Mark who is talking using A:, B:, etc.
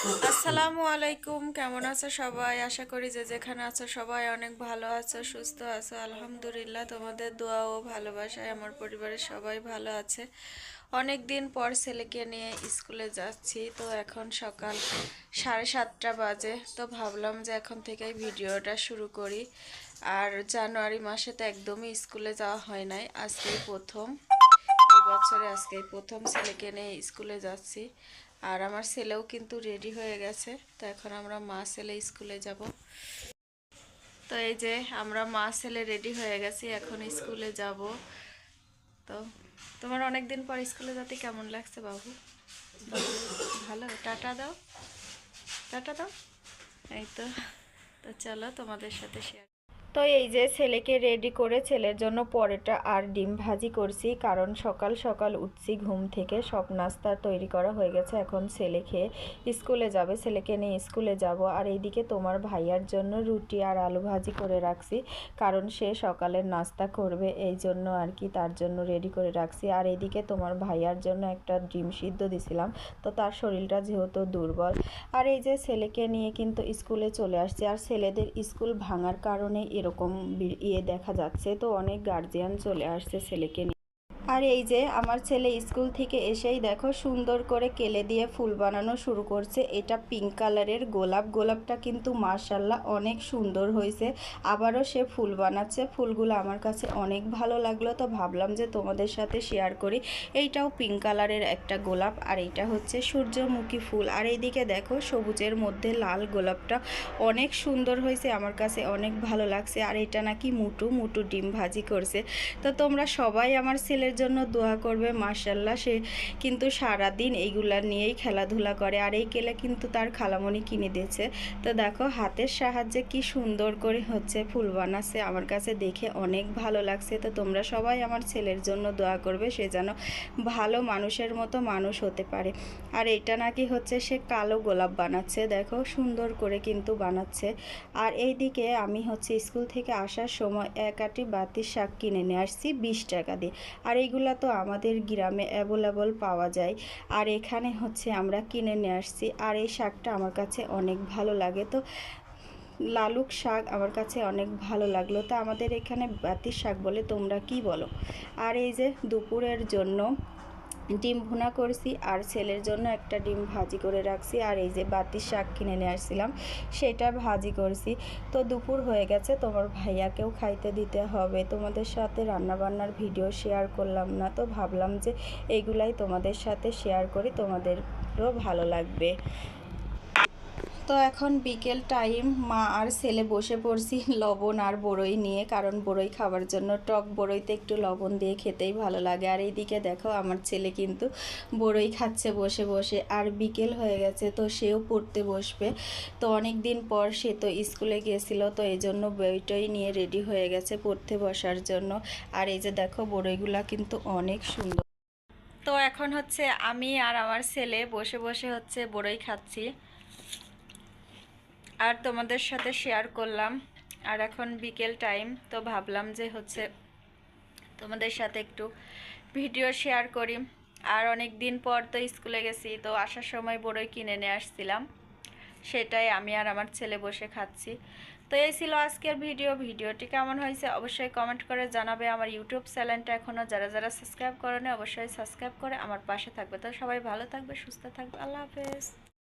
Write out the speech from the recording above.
A: আসসালামু আলাইকুম, কেমন আছো সবাই? আশা করি যে যেখানে আছো সবাই অনেক ভালো আছো, সুস্থ আছো। আলহামদুলিল্লাহ, তোমাদের দোয়া ও ভালোবাসায় আমার পরিবারের সবাই ভালো আছে। অনেক দিন পর ছেলেকে নিয়ে স্কুলে যাচ্ছি, তো এখন সকাল সাড়ে সাতটা বাজে, তো ভাবলাম যে এখন থেকেই ভিডিওটা শুরু করি। আর জানুয়ারি মাসে তো একদমই স্কুলে যাওয়া হয় নাই, আজকেই প্রথম। বছরে আজকে প্রথম ছেলেকে নিয়ে স্কুলে যাচ্ছি। আর আমার ছেলেও কিন্তু রেডি হয়ে গেছে, তো এখন আমরা মা ছেলে স্কুলে যাব। তো এই যে আমরা মা ছেলে রেডি হয়ে গেছি, এখন স্কুলে যাব। তো তোমার অনেক দিন পর স্কুলে যেতে কেমন লাগছে বাবু? ভালো? টাটা দাও। টাটা দাও। এই তো তো চলো তোমাদের সাথে শেয়ার তো এই যে ছেলেকে রেডি করে ছেলের জন্য পরোটা আর ডিম ভাজি করছি, কারণ সকাল সকাল উঠছি, ঘুম থেকে সব নাস্তা তৈরি করা হয়ে গেছে। এখন ছেলে খেয়ে স্কুলে যাবে, ছেলেকে নিয়ে স্কুলে যাব। আর এইদিকে তোমার ভাইয়ার জন্য রুটি আর আলু ভাজি করে রাখছি, কারণ সে সকালের নাস্তা করবে, এই জন্য আর কি তার জন্য রেডি করে রাখছি। আর এইদিকে তোমার ভাইয়ার জন্য একটা ডিম সিদ্ধ দিছিলাম, তো তার শরীরটা যেহেতু দুর্বল। আর এই যে ছেলেকে নিয়ে কিন্তু স্কুলে চলে আসছে, আর ছেলেদের স্কুল ভাঙার কারণে এরকম ইয়ে দেখা যাচ্ছে। তো অনেক গার্জিয়ান চলে আসছে ছেলেকে নিয়ে। আর এই যে আমার ছেলে স্কুল থেকে এসেই দেখো সুন্দর করে কেলে দিয়ে ফুল বানানো শুরু করছে। এটা পিঙ্ক কালারের গোলাপ। গোলাপটা কিন্তু মার্শাল্লাহ অনেক সুন্দর হয়েছে। আবারও সে ফুল বানাচ্ছে। ফুলগুলো আমার কাছে অনেক ভালো লাগল। তো ভাবলাম যে তোমাদের সাথে শেয়ার করি। এইটাও পিঙ্ক কালারের একটা গোলাপ আর এইটা হচ্ছে সূর্যমুখী ফুল। আর এইদিকে দেখো সবুজের মধ্যে লাল গোলাপটা অনেক সুন্দর হয়েছে। আমার কাছে অনেক ভালো লাগছে। আর এটা নাকি মুটু। মুটু ডিম ভাজি করছে। তো তোমরা সবাই আমার ছেলের জন্য দোয়া করবে মার্শাল্লাহ সে কিন্তু সারাদিন এইগুলা নিয়েই খেলাধুলা করে। আর এই কেলে কিন্তু তার খালামণি কিনে দিয়েছে। তো দেখো, হাতের সাহায্যে কি সুন্দর করে হচ্ছে ফুল বানাচ্ছে। আমার কাছে দেখে অনেক ভালো লাগছে। তো তোমরা সবাই আমার ছেলের জন্য দোয়া করবে, সে যেন ভালো মানুষের মতো মানুষ হতে পারে। আর এটা নাকি হচ্ছে সে কালো গোলাপ বানাচ্ছে। দেখো, সুন্দর করে কিন্তু বানাচ্ছে। আর এইদিকে আমি হচ্ছে স্কুল থেকে আসার সময় এক আটি বাতির শাক কিনে নিয়ে আসছি, বিশ টাকা দিয়ে। আর এইগুলা তো আমাদের গ্রামে অ্যাভেলেবল পাওয়া যায়। আর এখানে হচ্ছে আমরা কিনে নিয়ে আসছি। আর এই শাকটা আমার কাছে অনেক ভালো লাগে। তো লালুক শাক আমার কাছে অনেক ভালো লাগল। তো আমাদের এখানে বাতির শাক বলে তোমরা কি বলো? আর এই যে দুপুরের জন্য ডিম ভুনা করছি আর ছেলের জন্য একটা ডিম ভাজি করে রাখছি। আর এই যে বাতির শাক কিনে নিয়ে আসছিলাম, সেটা ভাজি করছি। তো দুপুর হয়ে গেছে, তোমার ভাইয়াকেও খাইতে দিতে হবে। তোমাদের সাথে রান্নাবান্নার ভিডিও শেয়ার করলাম না, তো ভাবলাম যে এইগুলাই তোমাদের সাথে শেয়ার করি, তোমাদেরও ভালো লাগবে। তো এখন বিকেল টাইম, মা আর ছেলে বসে পড়ছি লবণ আর বড়ই নিয়ে, কারণ বড়ই খাবার জন্য টক বড়ইতে একটু লবণ দিয়ে খেতেই ভালো লাগে। আর এইদিকে দেখো, আমার ছেলে কিন্তু বড়ই খাচ্ছে বসে বসে। আর বিকেল হয়ে গেছে, তো সেও পড়তে বসবে। তো অনেক দিন পর সে তো স্কুলে গিয়েছিল তো এই জন্য বইটই নিয়ে রেডি হয়ে গেছে পড়তে বসার জন্য। আর এই যে দেখো, বড়ইগুলা কিন্তু অনেক সুন্দর। তো এখন হচ্ছে আমি আর আমার ছেলে বসে বসে হচ্ছে বড়ই খাচ্ছি। আর তোমাদের সাথে শেয়ার করলাম। আর এখন বিকেল টাইম তো ভাবলাম যে হচ্ছে তোমাদের সাথে একটু ভিডিও শেয়ার করি। আর অনেক দিন পর তো স্কুলে গেছি, তো আসার সময় বড়ই কিনে নিয়ে আসছিলাম। সেটাই আমি আর আমার ছেলে বসে খাচ্ছি। তো এই ছিল আজকের ভিডিও ভিডিওটি কেমন হয়েছে অবশ্যই কমেন্ট করে জানাবে। আমার ইউটিউব চ্যানেলটা এখনও যারা যারা সাবস্ক্রাইব করেনি, অবশ্যই সাবস্ক্রাইব করে আমার পাশে থাকবে। তো সবাই ভালো থাকবে, সুস্থ থাকবে। আল্লাহ হাফেজ।